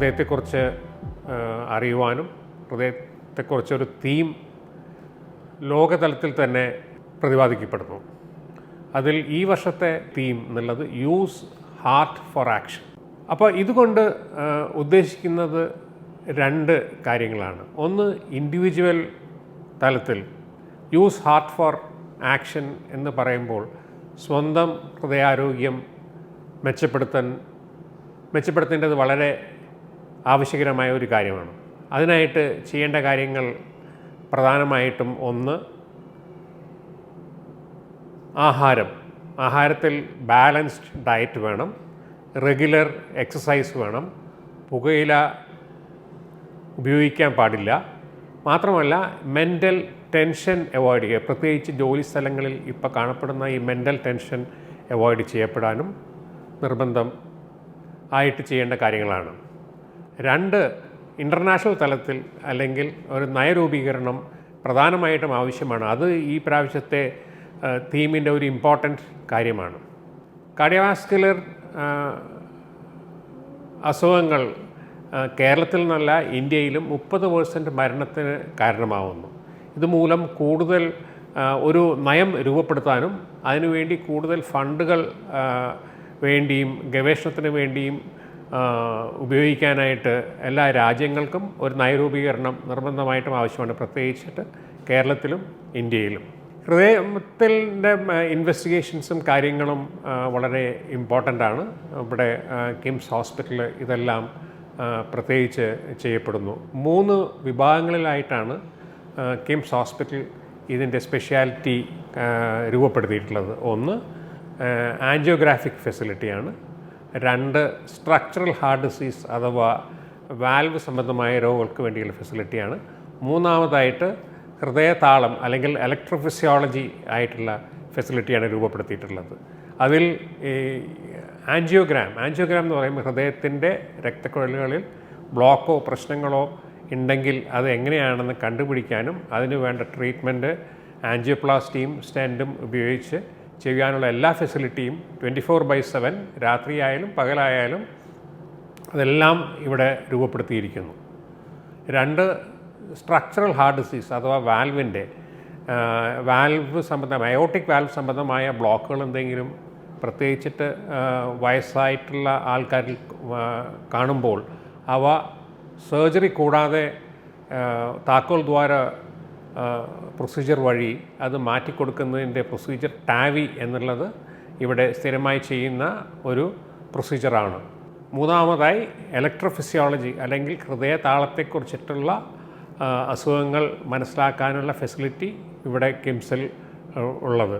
ഹൃദയത്തെക്കുറിച്ച് അറിയുവാനും ഹൃദയത്തെക്കുറിച്ചൊരു തീം ലോകതലത്തിൽ തന്നെ പ്രതിപാദിക്കപ്പെടുന്നു. അതിൽ ഈ വർഷത്തെ തീം എന്നുള്ളത് യൂസ് ഹാർട്ട് ഫോർ ആക്ഷൻ അപ്പോൾ ഇതുകൊണ്ട് ഉദ്ദേശിക്കുന്നത് രണ്ട് കാര്യങ്ങളാണ്. ഒന്ന് ഇൻഡിവിജ്വൽ തലത്തിൽ യൂസ് ഹാർട്ട് ഫോർ ആക്ഷൻ എന്ന് പറയുമ്പോൾ സ്വന്തം ഹൃദയാരോഗ്യം മെച്ചപ്പെടുത്താൻ മെച്ചപ്പെടുത്തേണ്ടത് വളരെ ആവശ്യകരമായ ഒരു കാര്യമാണ്. അതിനായിട്ട് ചെയ്യേണ്ട കാര്യങ്ങൾ പ്രധാനമായിട്ടും ഒന്ന് ആഹാരം. ആഹാരത്തിൽ ബാലൻസ്ഡ് ഡയറ്റ് വേണം. റെഗുലർ എക്സസൈസ് വേണം. പുകയില ഉപയോഗിക്കാൻ പാടില്ല. മാത്രമല്ല മെന്റൽ ടെൻഷൻ അവോയ്ഡ് ചെയ്യുക. പ്രത്യേകിച്ച് ജോലി സ്ഥലങ്ങളിൽ ഇപ്പോൾ കാണപ്പെടുന്ന ഈ മെന്റൽ ടെൻഷൻ അവോയ്ഡ് ചെയ്യപ്പെടാനും നിർബന്ധം ആയിട്ട് ചെയ്യേണ്ട കാര്യങ്ങളാണ്. രണ്ട് ഇന്റർനാഷണൽ തലത്തിൽ അല്ലെങ്കിൽ ഒരു നയരൂപീകരണം പ്രധാനമായിട്ടും ആവശ്യമാണ്. അത് ഈ പ്രാവശ്യത്തെ തീമിന്റെ ഒരു ഇമ്പോർട്ടന്റ് കാര്യമാണ്. കാർഡിയോവാസ്കുലർ അസുഖങ്ങൾ കേരളത്തിൽ നിന്നല്ല ഇന്ത്യയിലും മുപ്പത് പേഴ്സന്റ് മരണത്തിന് കാരണമാവുന്നു. ഇതുമൂലം കൂടുതൽ ഒരു നയം രൂപപ്പെടുത്താനും അതിനുവേണ്ടി കൂടുതൽ ഫണ്ടുകൾ വേണ്ടിയും ഗവേഷണത്തിന് വേണ്ടിയും ഉപയോഗിക്കാനായിട്ട് എല്ലാ രാജ്യങ്ങൾക്കും ഒരു നയരൂപീകരണം നിർബന്ധമായിട്ടും ആവശ്യമാണ്. പ്രത്യേകിച്ചിട്ട് കേരളത്തിലും ഇന്ത്യയിലും. ഹൃദയത്തിന്റെ ഇൻവെസ്റ്റിഗേഷൻസും കാര്യങ്ങളും വളരെ ഇമ്പോർട്ടന്റ് ആണ്. ഇവിടെ കിംസ് ഹോസ്പിറ്റൽ ഇതെല്ലാം പ്രത്യേകിച്ച് ചെയ്യപ്പെടുന്നു. മൂന്ന് വിഭാഗങ്ങളിലായിട്ടാണ് കിംസ് ഹോസ്പിറ്റൽ ഇതിന്റെ സ്പെഷ്യാലിറ്റി രൂപപ്പെടുത്തിയിട്ടുള്ളത്. ഒന്ന് ആൻജിയോഗ്രാഫിക് ഫെസിലിറ്റിയാണ് രണ്ട് സ്ട്രക്ചറൽ ഹാർട്ട് ഡിസീസ് അഥവാ വാൽവ് സംബന്ധമായ രോഗങ്ങൾക്ക് വേണ്ടിയുള്ള ഫെസിലിറ്റിയാണ് മൂന്നാമതായിട്ട് ഹൃദയതാളം അല്ലെങ്കിൽ ഇലക്ട്രോഫിസിയോളജി ആയിട്ടുള്ള ഫെസിലിറ്റിയാണ് രൂപപ്പെടുത്തിയിട്ടുള്ളത്. അതിൽ ഈ ആൻജിയോഗ്രാം ആൻജിയോഗ്രാം എന്ന് പറയുമ്പോൾ ഹൃദയത്തിന്റെ രക്തക്കുഴലുകളിൽ ബ്ലോക്കോ പ്രശ്നങ്ങളോ ഉണ്ടെങ്കിൽ അത് എങ്ങനെയാണെന്ന് കണ്ടുപിടിക്കാനും അതിന് വേണ്ട ട്രീറ്റ്മെന്റ് ആൻജിയോപ്ലാസ്റ്റിയും സ്റ്റെൻഡും ഉപയോഗിച്ച് ചെയ്യാനുള്ള എല്ലാ ഫെസിലിറ്റിയും ട്വന്റി ഫോർ ബൈ സെവൻ രാത്രിയായാലും പകലായാലും അതെല്ലാം ഇവിടെ രൂപപ്പെടുത്തിയിരിക്കുന്നു. രണ്ട് സ്ട്രക്ചറൽ ഹാർട്ട് ഡിസീസ് അഥവാ വാൽവിന്റെ വാൽവ് സംബന്ധം അയോട്ടിക് വാൽവ് സംബന്ധമായ ബ്ലോക്കുകൾ എന്തെങ്കിലും പ്രത്യേകിച്ചിട്ട് വയസ്സായിട്ടുള്ള ആൾക്കാരിൽ കാണുമ്പോൾ അവ സർജറി കൂടാതെ താക്കോൽ ദ്വാര പ്രൊസീജിയർ വഴി അത് മാറ്റിക്കൊടുക്കുന്നതിന്റെ പ്രൊസീജിയർ ടാവി എന്നുള്ളത് ഇവിടെ സ്ഥിരമായി ചെയ്യുന്ന ഒരു പ്രൊസീജിയറാണ് മൂന്നാമതായി ഇലക്ട്രോഫിസിയോളജി അല്ലെങ്കിൽ ഹൃദയ താളത്തെക്കുറിച്ചിട്ടുള്ള അസുഖങ്ങൾ മനസ്സിലാക്കാനുള്ള ഫെസിലിറ്റി ഇവിടെ കിംസിൽ ഉള്ളത്.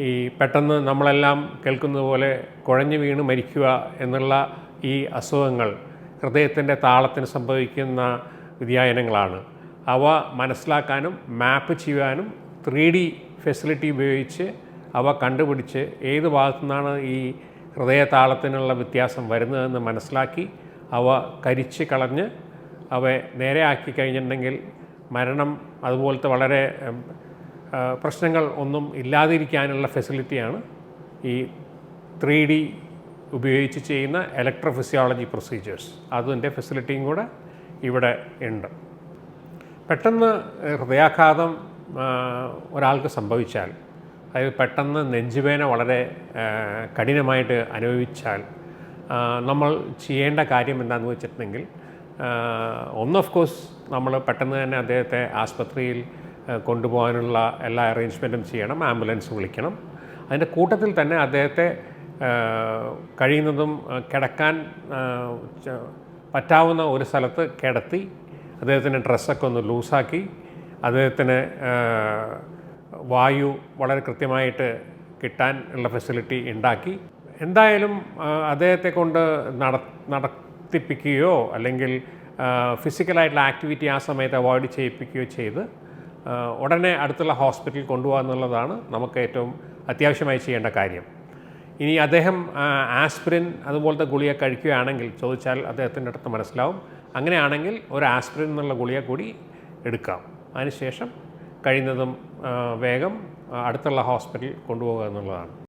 ഈ പെട്ടെന്ന് നമ്മളെല്ലാം കേൾക്കുന്നത് പോലെ കുഴഞ്ഞു വീണ് മരിക്കുക എന്നുള്ള ഈ അസുഖങ്ങൾ ഹൃദയത്തിന്റെ താളത്തിന് സംഭവിക്കുന്ന വ്യതിയാനങ്ങളാണ്. അവ മനസ്സിലാക്കാനും മാപ്പ് ചെയ്യാനും ത്രീ ഡി ഫെസിലിറ്റി ഉപയോഗിച്ച് അവ കണ്ടുപിടിച്ച് ഏത് ഭാഗത്തു നിന്നാണ് ഈ ഹൃദയതാളത്തിനുള്ള വ്യത്യാസം വരുന്നതെന്ന് മനസ്സിലാക്കി അവ കരിച്ച് കളഞ്ഞ് അവയെ നേരെയാക്കി കഴിഞ്ഞിട്ടുണ്ടെങ്കിൽ മരണം അതുപോലത്തെ വളരെ പ്രശ്നങ്ങൾ ഒന്നും ഇല്ലാതിരിക്കാനുള്ള ഫെസിലിറ്റിയാണ് ഈ ത്രീ ഡി ഉപയോഗിച്ച് ചെയ്യുന്ന ഇലക്ട്രോഫിസിയോളജി പ്രൊസീജിയേഴ്സ് അതിന്റെ ഫെസിലിറ്റിയും കൂടെ ഇവിടെ ഉണ്ട്. പെട്ടെന്ന് ഹൃദയാഘാതം ഒരാൾക്ക് സംഭവിച്ചാൽ അതായത് പെട്ടെന്ന് നെഞ്ചുവേന വളരെ കഠിനമായിട്ട് അനുഭവിച്ചാൽ നമ്മൾ ചെയ്യേണ്ട കാര്യം എന്താണെന്ന് വെച്ചിട്ടുണ്ടെങ്കിൽ ഒന്ന് ഓഫ് കോഴ്സ് നമ്മൾ പെട്ടെന്ന് തന്നെ അദ്ദേഹത്തെ ആസ്പത്രിയിൽ കൊണ്ടുപോകാനുള്ള എല്ലാ അറേഞ്ച്മെന്റും ചെയ്യണം ആംബുലൻസ് വിളിക്കണം. അതിന്റെ കൂട്ടത്തിൽ തന്നെ അദ്ദേഹത്തെ കഴിയുന്നതും കിടക്കാൻ പറ്റാവുന്ന ഒരു സ്ഥലത്ത് കിടത്തി അദ്ദേഹത്തിന്റെ ഡ്രസ്സൊക്കെ ഒന്ന് ലൂസാക്കി അദ്ദേഹത്തിന് വായു വളരെ കൃത്യമായിട്ട് കിട്ടാൻ ഉള്ള ഫെസിലിറ്റി ഉണ്ടാക്കി. എന്തായാലും അദ്ദേഹത്തെ കൊണ്ട് നട നടത്തിപ്പിക്കുകയോ അല്ലെങ്കിൽ ഫിസിക്കലായിട്ടുള്ള ആക്ടിവിറ്റി ആ സമയത്ത് അവോയ്ഡ് ചെയ്യിപ്പിക്കുകയോ ചെയ്ത് ഉടനെ അടുത്തുള്ള ഹോസ്പിറ്റലിൽ കൊണ്ടുപോകുക എന്നുള്ളതാണ് നമുക്ക് ഏറ്റവും അത്യാവശ്യമായി ചെയ്യേണ്ട കാര്യം. ഇനി അദ്ദേഹം ആസ്പിരിൻ അതുപോലത്തെ ഗുളിക കഴിക്കുകയാണെങ്കിൽ ചോദിച്ചാൽ അദ്ദേഹത്തിന്റെ അടുത്ത് മനസ്സിലാവും. അങ്ങനെയാണെങ്കിൽ ഒരു ആസ്പിരിൻ എന്നുള്ള ഗുളിക കൂടി എടുക്കാം. അതിനുശേഷം കഴിയുന്നതും വേഗം അടുത്തുള്ള ഹോസ്പിറ്റലിൽ കൊണ്ടുപോകുക എന്നുള്ളതാണ്.